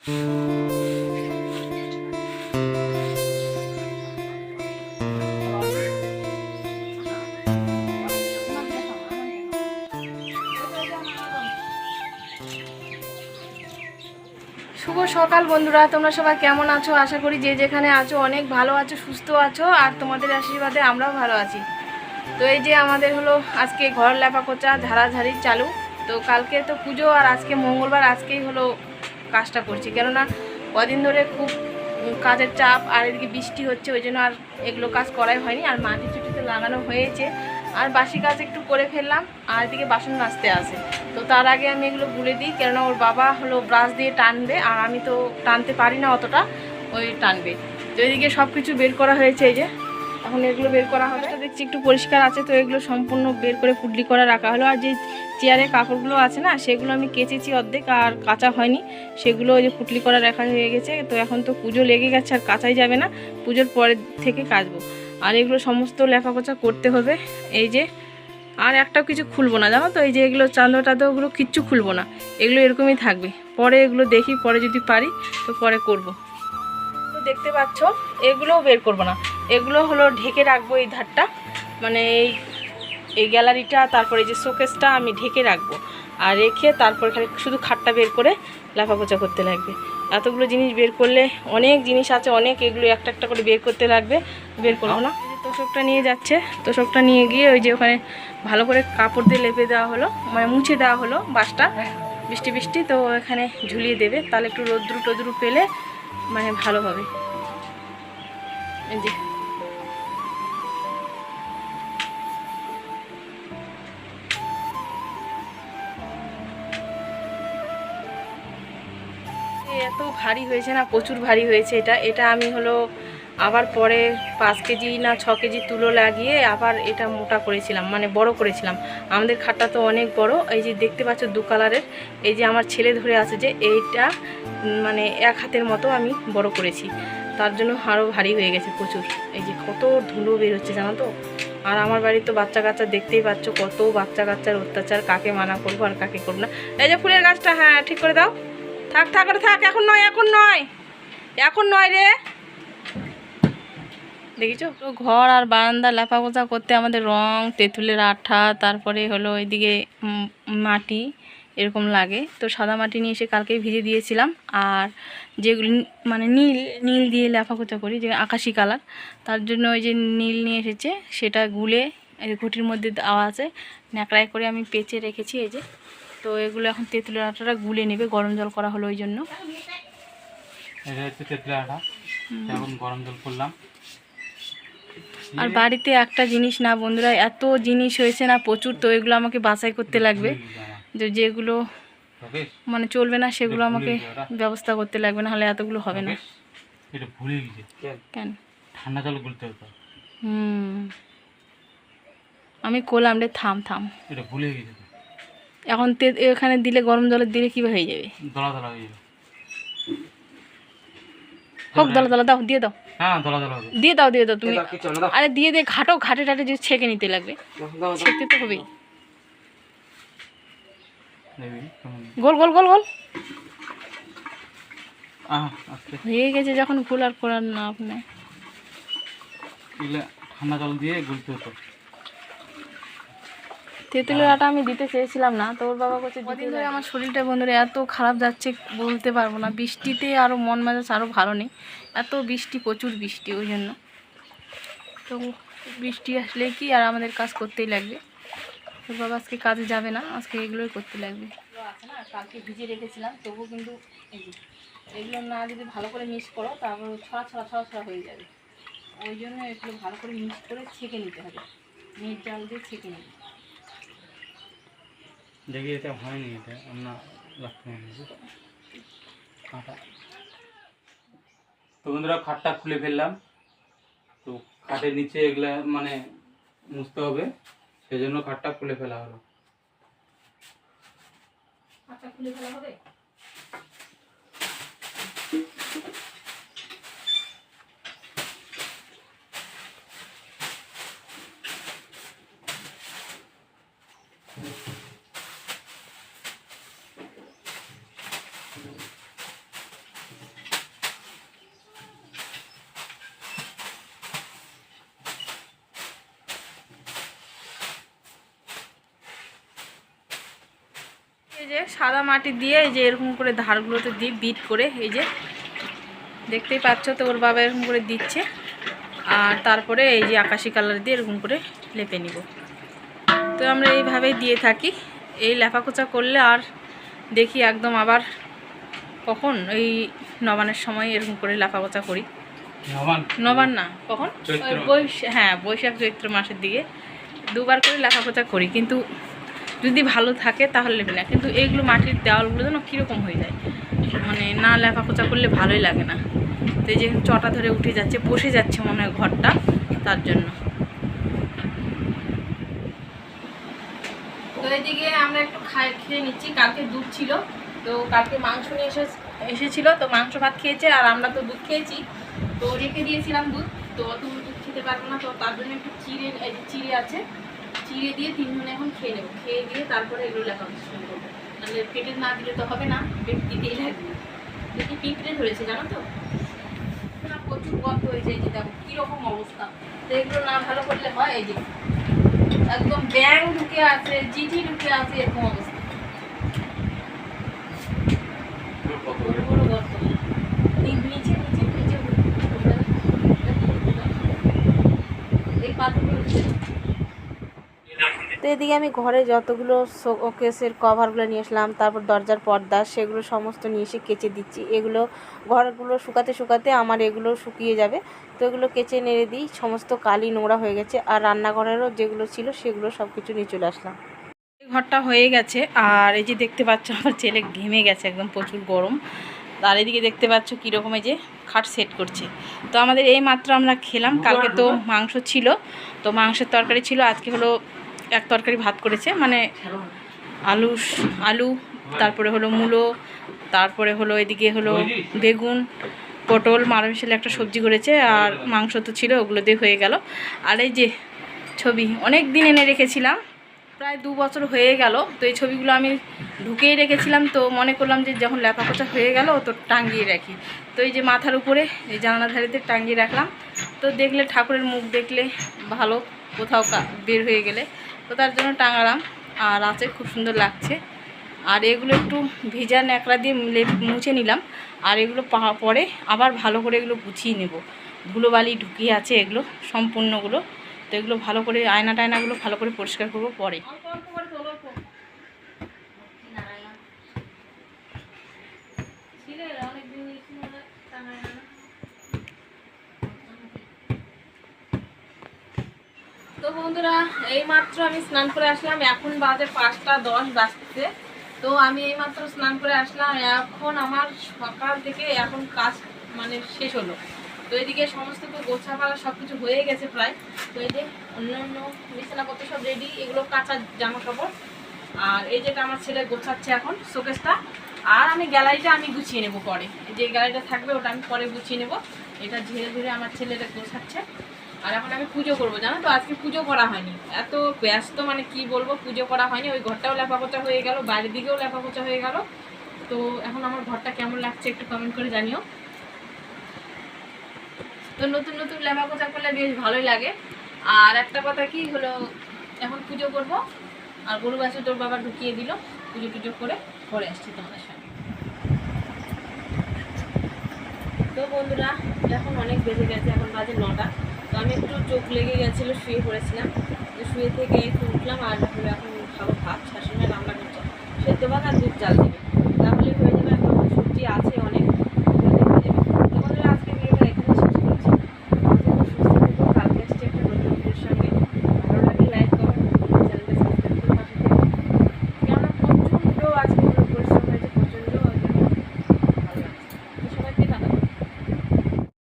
শুভ সকাল বন্ধুরা, তোমরা সবাই কেমন আছো? আশা করি যে যেখানে আছো অনেক ভালো আছো, সুস্থ আছো, আর তোমাদের আশীর্বাদে আমরাও ভালো আছি। তো এই যে আমাদের হলো আজকে ঘর লেপা কোচা ঝাড়াঝাড়ি চালু। তো কালকে তো পুজো, আর আজকে মঙ্গলবার, আজকেই হলো কাজটা করছি। কেননা কদিন ধরে খুব কাজের চাপ, আর এদিকে বৃষ্টি হচ্ছে, ওই জন্য আর এগুলো কাজ করাই হয়নি। আর মাটি চুটিতে লাগানো হয়েছে। আর বাসি কাজ একটু করে ফেললাম, আর এদিকে বাসন মাজতে আসে তো তার আগে আমি এগুলো গুলে দিই, কেননা ওর বাবা হলো ব্রাশ দিয়ে টানবে, আর আমি তো টানতে পারি না অতটা, ওই টানবে। তো এদিকে সব কিছু বের করা হয়েছে এই যে। এখন এগুলো বের করা হবে দেখছি একটু পরিষ্কার আছে, তো এগুলো সম্পূর্ণ বের করে পুডলি করে রাখা হলো। আর যে চেয়ারে কাপড়গুলো আছে না, সেগুলো আমি কেচেছি অর্ধেক আর কাঁচা হয়নি। সেগুলো ওই যে পুটলি করা রাখা হয়ে গেছে, তো এখন তো পুজো লেগে গেছে আর কাঁচাই যাবে না। পুজোর পরের থেকে কাচবো। আর এগুলো সমস্ত লেখাপোচা করতে হবে, এই যে। আর একটাও কিছু খুলবো না, জানো তো? এই যে এগুলো চাঁদো টাদো ওগুলো কিচ্ছু খুলবো না। এগুলো এরকমই থাকবে। পরে এগুলো দেখি, পরে যদি পারি, তো পরে করব। দেখতে পাচ্ছ, এগুলোও বের করব না। এগুলো হলো ঢেকে রাখব এই ধারটা। মানে এই এই গ্যালারিটা, তারপরে যে শোকেসটা আমি ঢেকে রাখব। আর রেখে তারপর খালি শুধু খাটটা বের করে লাফাপোচা করতে লাগবে। এতগুলো জিনিস বের করলে অনেক জিনিস আছে, অনেক এগুলো একটা একটা করে বের করতে লাগবে। বের করব না। তোষকটা নিয়ে যাচ্ছে, তোষকটা নিয়ে গিয়ে ওই যে ওখানে ভালো করে কাপড় দিয়ে লেপে দেওয়া হলো মানে মুছে দেওয়া হলো বাসটা বৃষ্টি বৃষ্টি, তো এখানে ঝুলিয়ে দেবে। তাহলে একটু রোদ্রু টোদ্রু পেলে মানে ভালো হবে এত ভারী হয়েছে না প্রচুর ভারী হয়েছে এটা। এটা আমি হলো আবার পরে পাঁচ কেজি না ছ কেজি তুলো লাগিয়ে আবার এটা মোটা করেছিলাম মানে বড় করেছিলাম। আমাদের খাটটা তো অনেক বড়, এই যে দেখতে পাচ্ছ দু কালারের, এই যে আমার ছেলে ধরে আছে যে এইটা মানে এক হাতের মতো আমি বড় করেছি। তার জন্য আরও ভারী হয়ে গেছে প্রচুর। এই যে কত ধুলো বের হচ্ছে, জানো তো? আর আমার বাড়ির তো বাচ্চা কাচ্চা দেখতেই পাচ্ছ, কত বাচ্চা কাচ্চার অত্যাচার, কাকে মানা করব আর কাকে করব না। এই যে ফুলের গাছটা হ্যাঁ ঠিক করে দাও। থাক থাক থাক, এখন নয় এখন নয়। এখন নয় রে। দেখিছো? তো ঘর আর বারান্দা লেপাপোছা করতে আমাদের রং তেঁতুলের আঠা তারপরে হলো এদিকে মাটি এরকম লাগে। তো সাদা মাটি নিয়ে এসে কালকেই ভিজে দিয়েছিলাম। আর যেগুলো মানে নীল নীল দিয়ে লেপাপোচা করি যে আকাশি কালার তার জন্য ওই যে নীল নিয়ে এসেছে সেটা গুলে এই ঘটির মধ্যে দেওয়া আছে। ন্যাকড়ায় করে আমি পেঁচে রেখেছি এই যে। তো এগুলো এখন তেঁতুলের আটাটা গুলে নেবে গরম জল করা হলো ওই জন্য। এটা হচ্ছে তেঁতুলের আটা এখন গরম জল করলাম। আর বাড়িতে একটা জিনিস না বন্ধুরা এত জিনিস হয়েছে না প্রচুর তো এগুলো আমাকে বাছাই করতে লাগবে। যে যেগুলো মানে চলবে না সেগুলো আমাকে ব্যবস্থা করতে লাগবে না হলে এতগুলো হবে না। এটা ভুলে গেছে কেন? ঠান্ডা জল গুলতে হতো। হুম। আমি করলাম রে থাম থাম। এটা ভুলে গেছে এখন তে এখানে দিলে গরম জলে দিলে কীভাবে হয়ে যাবে? দলা দলা হয়ে যাবে। হোক দলা দলা দাও দিয়ে দাও। দিয়ে দাও দিয়ে দাও তুমি। আরে দিয়ে দিয়ে ঘাটো ঘাটে টাটে যদি ছেঁকে নিতে লাগবে ছেঁকতে তো হবেই। গোল গোল গোল গোল। হয়ে গেছে যখন গোল আর করার না আপনি। ঠান্ডা জল দিয়ে গুলতে হতো। তেঁতুলের আটা আমি দিতে চেয়েছিলাম না তো ওর বাবা করছে কদিন ধরে আমার শরীরটা বন্ধুরা এত খারাপ যাচ্ছে বলতে পারব না। বৃষ্টিতে আরও মন মেজাজ আরও ভালো নেই। এত বৃষ্টি প্রচুর বৃষ্টি ওই জন্য। তো বৃষ্টি আসলে কি আর আমাদের কাজ করতেই লাগবে। ওর বাবা আজকে কাজে যাবে না আজকে এগুলোই করতে লাগবে। আছে না কালকে ভিজে রেখেছিলাম তবুও কিন্তু এগুলো না যদি ভালো করে মিক্স করো তারপর ছড়া ছড়া ছড়া ছড়া হয়ে যাবে। ওই জন্য এগুলো ভালো করে মিক্স করে ছেঁকে নিতে হবে। নেট জাল দিয়ে ছেঁকে নিতে দেখি এটা হয়নি এটা আমরা রাখতে আটা তো বন্ধুরা খাটটা খুলে ফেললাম। তো খাটের নিচে এগুলা মানে মুছতে হবে সেই জন্য খাটটা খুলে ফেলা হলো। খুলে ফেলা হবে? যে সাদা মাটি দিয়ে এই যে এরকম করে ধারগুলোতে দিয়ে বিট করে এই যে দেখতেই পাচ্ছ তো ওর বাবা এরকম করে দিচ্ছে। আর তারপরে এই যে আকাশি কালার দিয়ে এরকম করে লেপে নিব। তো আমরা এইভাবেই দিয়ে থাকি। এই লেফাকোচা করলে আর দেখি একদম আবার কখন এই নবানের সময় এরকম করে লেফাকোচা করি। নবান নবান না কখন? ওই বৈশ- হ্যাঁ বৈশাখ চৈত্র মাসের দিকে দুবার করে লেখাপোচা করি। কিন্তু যদি ভালো থাকে তাহলে নেবে না। কিন্তু এইগুলো মাটির দেওয়ালগুলো যেন কীরকম হয়ে যায়? মানে না লেখা লেখাপোচা করলে ভালোই লাগে না। তো এই যে চটা ধরে উঠে যাচ্ছে, বসে যাচ্ছে মনে হয় ঘরটা তার জন্য। তো এদিকে আমরা একটু খাই, খেয়ে নিচ্ছি। কালকে দুধ ছিল, তো কালকে মাংস নিয়ে এসে এসেছিল, তো মাংস ভাত খেয়েছে আর আমরা তো দুধ খেয়েছি। তো রেখে দিয়েছিলাম দুধ। তো অত দুধ খেতে পারব না, তো তার জন্য একটু চিড়ে চিড়ে আছে। চিড়ে দিয়ে তিনজনে এখন খেয়ে নেব। খেয়ে দিয়ে তারপরে এগুলো লেখা শুরু করব। তাহলে পেটে না দিলে তো হবে না, পেট দিতেই লাগবে। দেখি পিঁপড়ে ধরেছে, জানো তো? না, প্রচুর গন্ধ হয়েছে এই যে দেখো কীরকম অবস্থা। তো এগুলো না ভালো করলে হয় এই যে, একদম ব্যাং ঢুকে আছে জিজি ঢুকে আছে, এরকম অবস্থা বড় বড় গর্ত নি- নিচে নিচে নিচে এই পাথরগুলো তো এদিকে আমি ঘরে যতগুলো শোকেসের কভারগুলো নিয়ে আসলাম, তারপর দরজার পর্দা, সেগুলো সমস্ত নিয়ে এসে কেচে দিচ্ছি। এগুলো ঘরগুলো শুকাতে শুকাতে আমার এগুলো শুকিয়ে যাবে। তো এগুলো কেচে নেড়ে দিই, সমস্ত কালি নোংরা হয়ে গেছে আর রান্নাঘরেরও যেগুলো ছিল সেগুলো সব কিছু নিয়ে চলে আসলাম। ঘরটা হয়ে গেছে আর এই যে দেখতে পাচ্ছ, আমার ছেলে ঘেমে গেছে একদম প্রচুর গরম। আর এদিকে দেখতে পাচ্ছ কীরকম এই যে খাট সেট করছে। তো আমাদের এই মাত্র আমরা খেলাম, কালকে তো মাংস ছিল। তো মাংসের তরকারি ছিল, আজকে হলো এক তরকারি ভাত করেছে মানে আলু আলু, তারপরে হলো মূলো, তারপরে হলো এদিকে হলো বেগুন, পটল মারা মিশালে একটা সবজি করেছে, আর মাংস তো ছিল, ওগুলো দিয়ে হয়ে গেল। আর এই যে ছবি, অনেক দিন এনে রেখেছিলাম, প্রায় দু বছর হয়ে গেল, তো এই ছবিগুলো আমি ঢুকেই রেখেছিলাম, তো মনে করলাম যে যখন লেখাপোচা হয়ে গেল, তো টাঙ্গিয়ে রাখি। তো এই যে মাথার উপরে, এই জানালা ধারিতে টাঙ্গিয়ে রাখলাম, তো দেখলে ঠাকুরের মুখ দেখলে ভালো কোথাও বের হয়ে গেলে। তো তার জন্য টাঙালাম। আর আছে, খুব সুন্দর লাগছে। আর এগুলো একটু ভিজা ন্যাকড়া দিয়ে মুছে নিলাম। আর এগুলো পরে আবার ভালো করে এগুলো গুছিয়ে নেব। ধুলোবালি ঢুকিয়ে আছে এগুলো, সম্পূর্ণগুলো। তো এগুলো ভালো করে আয়না টায়নাগুলো ভালো করে পরিষ্কার করব পরে। তো বন্ধুরা এই মাত্র আমি স্নান করে আসলাম। এখন বাজে পাঁচটা দশ বাজতেছে। তো আমি এই মাত্র স্নান করে আসলাম। এখন আমার সকাল থেকে এখন কাজ মানে শেষ হলো। তো এদিকে সমস্ত তো গোছাপালা সব কিছু হয়ে গেছে প্রায়। তো এই যে অন্যান্য বিছানাপত্র সব রেডি এগুলো কাঁচা জামা কাপড় আর এই যেটা আমার ছেলে গোছাচ্ছে এখন, শোকেসটা। আর আমি গ্যালারিটা আমি গুছিয়ে নেব পরে। যে গ্যালারিটা থাকবে, ওটা আমি পরে গুছিয়ে নেব। এটা ধীরে ধীরে আমার ছেলেটা গোছাচ্ছে। আর এখন আমি পুজো করব, জানো তো? আজকে পুজো করা হয়নি। এত ব্যস্ত মানে কি বলব? পুজো করা হয়নি। ওই ঘরটাও লেপাপোচা হয়ে গেল বাইরের দিকেও লেপাপোচা হয়ে গেল। তো এখন আমার ঘরটা কেমন লাগছে একটু কমেন্ট করে জানিও। তো নতুন নতুন লেপাপোচা করলে বেশ ভালোই লাগে। আর একটা কথা কি হলো, এখন পুজো করব, আর গরু বাছুর তোর বাবা ঢুকিয়ে দিল, পুজো টুজো করে পরে আসছি তোমাদের সঙ্গে তো বন্ধুরা, এখন অনেক বেজে গেছে, এখন বাজে নটা। তো আমি একটু চোখ লেগে গেছিল, শুয়ে পড়েছিলাম। তো শুয়ে থেকে একটু উঠলাম আর এখন খাব ভাত, শাশুড়ি আমার সেদ্ধ ভাত আর দুধ জাল দেবে। তাহলে হয়ে যাবে এখন সবজি আছে অনেক।